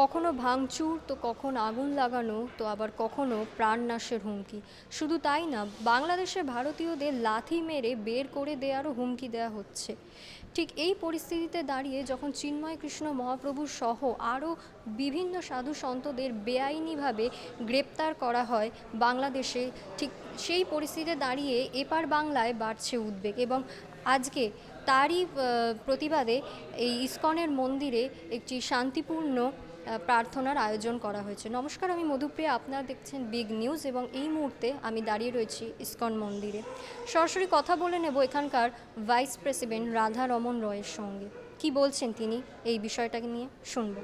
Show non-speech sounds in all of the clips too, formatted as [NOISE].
কখনো ভাঙচুর, তো কখন আগুন লাগানো, তো আবার কখনো প্রাণনাশের হুমকি। শুধু তাই না, বাংলাদেশে ভারতীয়দের লাথি মেরে বের করে দেওয়ারও হুমকি দেওয়া হচ্ছে। ঠিক এই পরিস্থিতিতে দাঁড়িয়ে যখন চিন্ময় কৃষ্ণ মহাপ্রভু সহ আরও বিভিন্ন সাধু সন্তদের বেআইনিভাবে গ্রেপ্তার করা হয় বাংলাদেশে, ঠিক সেই পরিস্থিতিতে দাঁড়িয়ে এপার বাংলায় বাড়ছে উদ্বেগ এবং আজকে তারই প্রতিবাদে এই ইস্কনের মন্দিরে একটি শান্তিপূর্ণ প্রার্থনার আয়োজন করা হয়েছে। নমস্কার, আমি মধুপ্রিয়া। আপনারা দেখছেন বিগ নিউজ এবং এই মুহূর্তে আমি দাঁড়িয়ে রয়েছি ইস্কন মন্দিরে। সরাসরি কথা বলে নেব এখানকার ভাইস প্রেসিডেন্ট রাধা রমন রয়ের সঙ্গে। কি বলছেন তিনি এই বিষয়টাকে নিয়ে? শুনব।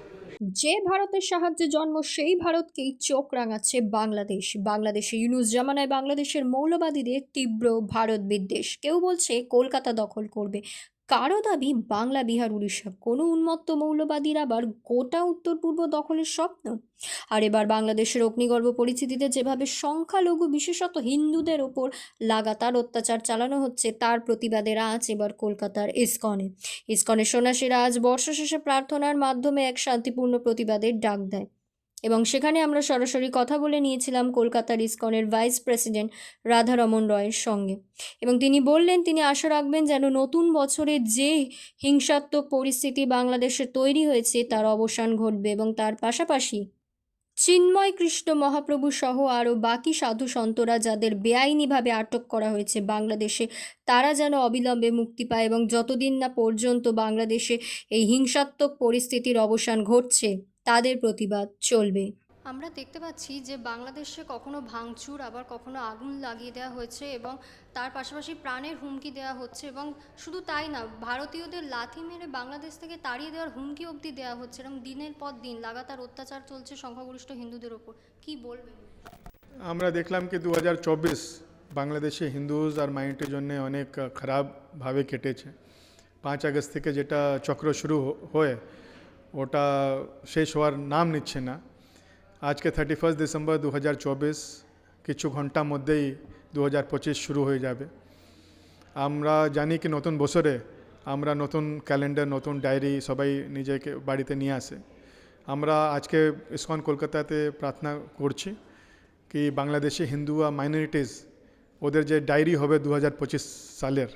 যে ভারতের সাহায্যে জন্ম, সেই ভারতকেই চোখ রাঙাচ্ছে বাংলাদেশ। বাংলাদেশে ইউনুস জামানায় বাংলাদেশের মৌলবাদীদের তীব্র ভারত বিদ্বেষ। কেউ বলছে কলকাতা দখল করবে। কারও দাবি বাংলা, বিহার উড়িষ্যা কোনো উন্মত্ত মৌলবাদীর আবার গোটা উত্তর পূর্ব দখলের স্বপ্ন। আর এবার বাংলাদেশের অগ্নিগর্ভ পরিস্থিতিতে যেভাবে সংখ্যালঘু, বিশেষত হিন্দুদের ওপর লাগাতার অত্যাচার চালানো হচ্ছে, তার প্রতিবাদের আজ এবার কলকাতার ইসকনে। ইসকনের সন্ন্যাসীরা আজ বর্ষ শেষে প্রার্থনার মাধ্যমে এক শান্তিপূর্ণ প্রতিবাদের ডাক দেয়। এবং সেখানে আমরা সরাসরি কথা বলে নিয়েছিলাম কলকাতার ইসকনের ভাইস প্রেসিডেন্ট রাধারমন রয়ের সঙ্গে। এবং তিনি বললেন, তিনি আশা রাখবেন যেন নতুন বছরে যে হিংসাত্মক পরিস্থিতি বাংলাদেশে তৈরি হয়েছে, তার অবসান ঘটবে এবং তার পাশাপাশি চিন্ময় কৃষ্ণ মহাপ্রভু সহ আরও বাকি সাধু সন্তরা যাদের বেআইনিভাবে আটক করা হয়েছে বাংলাদেশে, তারা যেন অবিলম্বে মুক্তি পায় এবং যতদিন না পর্যন্ত বাংলাদেশে এই হিংসাত্মক পরিস্থিতির অবসান ঘটছে। তাদের প্রতিবাদ চলবে। আমরা দেখতে পাচ্ছি যে বাংলাদেশে কখনো ভাঙচুর আবার কখনো আগুন লাগিয়ে দেওয়া হয়েছে এবং তার পাশাপাশি প্রাণের হুমকি দেওয়া হচ্ছে এবং শুধু তাই না ভারতীয়দের লাথি মেরে বাংলাদেশ থেকে তাড়িয়ে দেওয়ার হুমকি অবধি দেওয়া হচ্ছে এবং দিনের পর দিন লাগাতার অত্যাচার চলছে সংখ্যাগরিষ্ঠ হিন্দুদের ওপর। কি বলবেন? আমরা দেখলাম কি দু হাজার চব্বিশ বাংলাদেশে হিন্দুজ আর মাইনরিটির জন্য অনেক খারাপভাবে কেটেছে। পাঁচ আগস্ট থেকে যেটা চক্র শুরু হয়ে ওটা শেষ হওয়ার নাম নিচ্ছে না। আজকে থার্টি ফার্স্ট ডিসেম্বর দু হাজার চব্বিশ, কিছু ঘণ্টার মধ্যেই দু হাজার পঁচিশ শুরু হয়ে যাবে। আমরা জানি কি নতুন বছরে আমরা নতুন ক্যালেন্ডার নতুন ডায়েরি সবাই নিজেকে বাড়িতে নিয়ে আসে। আমরা আজকে ইসকন কলকাতাতে প্রার্থনা করছি কি বাংলাদেশি হিন্দু আর মাইনরিটিস ওদের যে ডায়েরি হবে দু হাজার পঁচিশ সালের,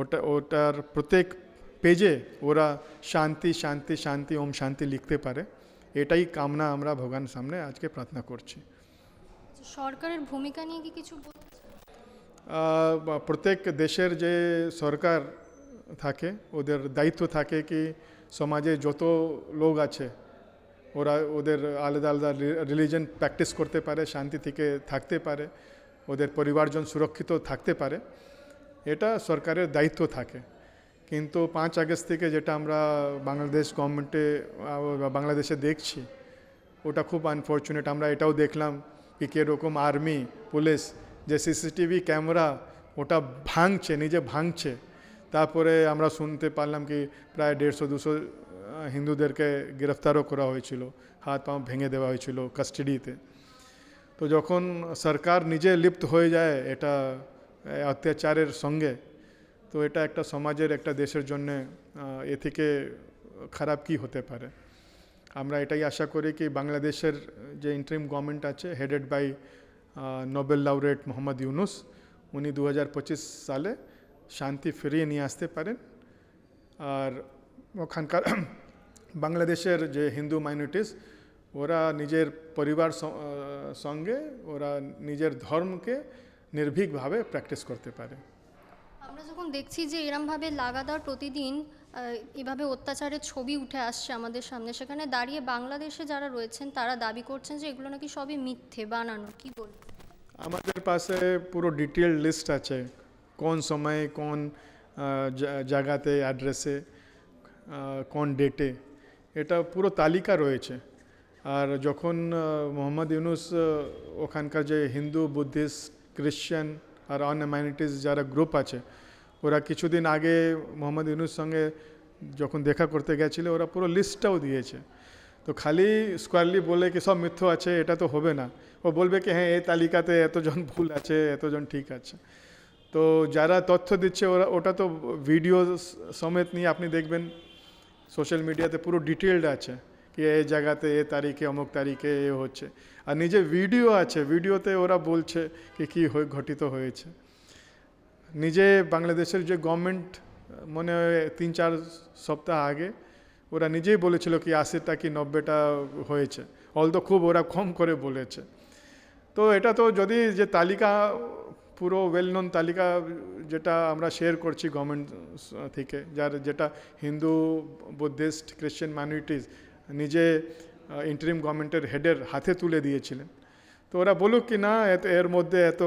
ওটা, ওটার প্রত্যেক পেজে ওরা শান্তি শান্তি শান্তি ওম শান্তি লিখতে পারে। এটাই কামনা আমরা ভগবান সামনে আজকে প্রার্থনা করছি। সরকারের ভূমিকা নিয়ে কি কিছু প্রত্যেক দেশের যে সরকার থাকে ওদের দায়িত্ব থাকে কি সমাজে যত লোক আছে ওরা ওদের আলাদা আলাদা রিলিজন প্র্যাকটিস করতে পারে শান্তি থেকে থাকতে পারে ওদের পরিবারজন সুরক্ষিত থাকতে পারে। এটা সরকারের দায়িত্ব থাকে। কিন্তু পাঁচ আগস্ট থেকে যেটা আমরা বাংলাদেশ গভর্নমেন্টে বাংলাদেশে দেখছি, ওটা খুব আনফর্চুনেট আমরা এটাও দেখলাম কি কীরকম আর্মি পুলিশ যে সিসিটিভি ক্যামেরা ওটা ভাঙছে, নিজে ভাঙছে। তারপরে আমরা শুনতে পারলাম কি প্রায় দেড়শো, দুশো হিন্দুদেরকে গ্রেফতারও করা হয়েছিল। হাত পা ভেঙে দেওয়া হয়েছিল কাস্টাডিতে তো যখন সরকার নিজে লিপ্ত হয়ে যায় এটা, অত্যাচারের সঙ্গে তো এটা একটা সমাজের, একটা দেশের জন্যে এ থেকে খারাপ কি হতে পারে? আমরা এটাই আশা করি কি বাংলাদেশের যে ইন্টারিম গভর্নমেন্ট আছে headed by Nobel laureate Mohammad Yunus, উনি দু হাজার পঁচিশ সালে শান্তি ফিরিয়ে নিয়ে আসতে পারেন। আর ওখানকার [CLEARS THROAT] বাংলাদেশের যে হিন্দু মাইনরিটিস ওরা নিজের পরিবার সঙ্গে, ওরা নিজের ধর্মকে নির্ভীকভাবে প্র্যাকটিস করতে পারে। আমরা যখন দেখছি যে এরমভাবে লাগাতার প্রতিদিন এভাবে অত্যাচারের ছবি উঠে আসছে আমাদের সামনে, সেখানে দাঁড়িয়ে বাংলাদেশে যারা রয়েছেন, তারা দাবি করছেন যে এগুলো নাকি সবই মিথ্যে, বানানো। কি বলবেন? আমাদের পাশে পুরো ডিটেল লিস্ট আছে, কোন সময়ে, কোন জায়গাতে অ্যাড্রেসে কোন ডেটে এটা পুরো তালিকা রয়েছে। আর যখন মোহাম্মদ ইউনুস ওখানকার যে হিন্দু, বুদ্ধিস্ট, খ্রিশ্চান আর অন্য মাইনরিটিস যারা গ্রুপ আছে, ওরা কিছুদিন আগে মোহাম্মদ ইউনুস সঙ্গে যখন দেখা করতে গেছিল, ওরা পুরো লিস্টটাও দিয়েছে। তো খালি স্কোয়ারলি বলে কি সব মিথ্য আছে, এটা তো হবে না। ও বলবে কি হ্যাঁ এই তালিকাতে এতজন ভুল আছে, এতজন ঠিক আছে। তো যারা তথ্য দিচ্ছে, ওরা, ওটা তো ভিডিও সমেত নিয়ে আপনি দেখবেন, সোশ্যাল মিডিয়াতে পুরো ডিটেলড আছে। এই জায়গাতে এ তারিখে অমুক তারিখে এ হচ্ছে আর নিজে ভিডিও আছে ভিডিওতে ওরা বলছে কি কী ঘটিত হয়েছে নিজে বাংলাদেশের যে গভর্নমেন্ট মনে হয় তিন চার সপ্তাহ আগে ওরা নিজেই বলেছিল কি আশিটা কি নব্বইটা হয়েছে অলতো খুব ওরা কম করে বলেছে তো এটা তো যদি যে তালিকা পুরো ওয়েল নোন তালিকা যেটা আমরা শেয়ার করছি গভর্নমেন্ট থেকে যার যেটা হিন্দু বুদ্ধিস্ট খ্রিশ্চান মাইনরিটিস নিজে ইন্টারিম গভর্নমেন্টের হেডের হাতে তুলে দিয়েছিলেন। তো ওরা বলুক কি না এত এর মধ্যে এত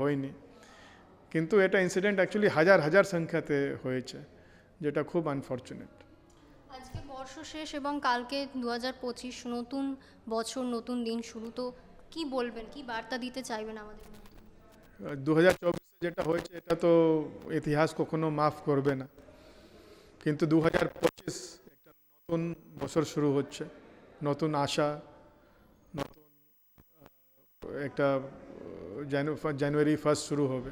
হয়নি। কিন্তু এটা ইনসিডেন্ট অ্যাকচুয়ালি হাজার হাজার সংখ্যাতে হয়েছে যেটা খুব আনফর্চুনেট আজকে বর্ষ শেষ এবং কালকে দু হাজার পঁচিশ নতুন বছর নতুন দিন শুরু তো কি বলবেন কি বার্তা দিতে চাইবেন আমাদের? দু হাজার চব্বিশে যেটা হয়েছে এটা তো ইতিহাস কখনো মাফ করবে না। কিন্তু দু হাজার পঁচিশ নতুন বছর শুরু হচ্ছে, নতুন আশা, নতুন একটা জানুয়ারি ফার্স্ট শুরু হবে।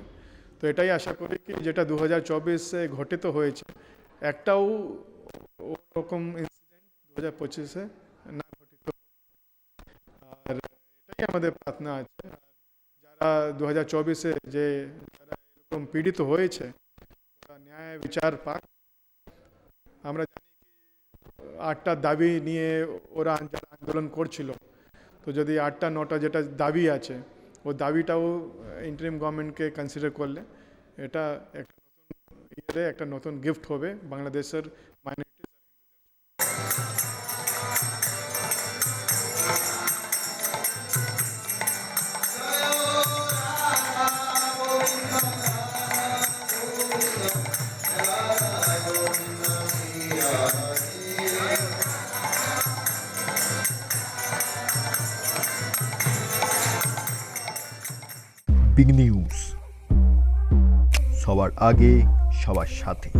তো এটাই আশা করি কি যেটা দু হাজার চব্বিশে ঘটিত হয়েছে, একটাও ওরকম ইনসিডেন্ট দু হাজার পঁচিশে না ঘটিত আর এটাই আমাদের প্রার্থনা আছে। যারা দু হাজার চব্বিশে যে, যারা এরকম পীড়িত হয়েছে ওরা ন্যায় বিচার পাক, আমরা জানি আটটা দাবি নিয়ে ওরা আন্দোলন করছিল। তো যদি আটটা, নটা যেটা দাবি আছে, ও দাবিটাও ইন্টারিম গভর্নমেন্টকে কনসিডার করলে এটা একটা নতুন একটা নতুন গিফট হবে বাংলাদেশের বিগ নিউজ। সবার আগে সবার সাথে।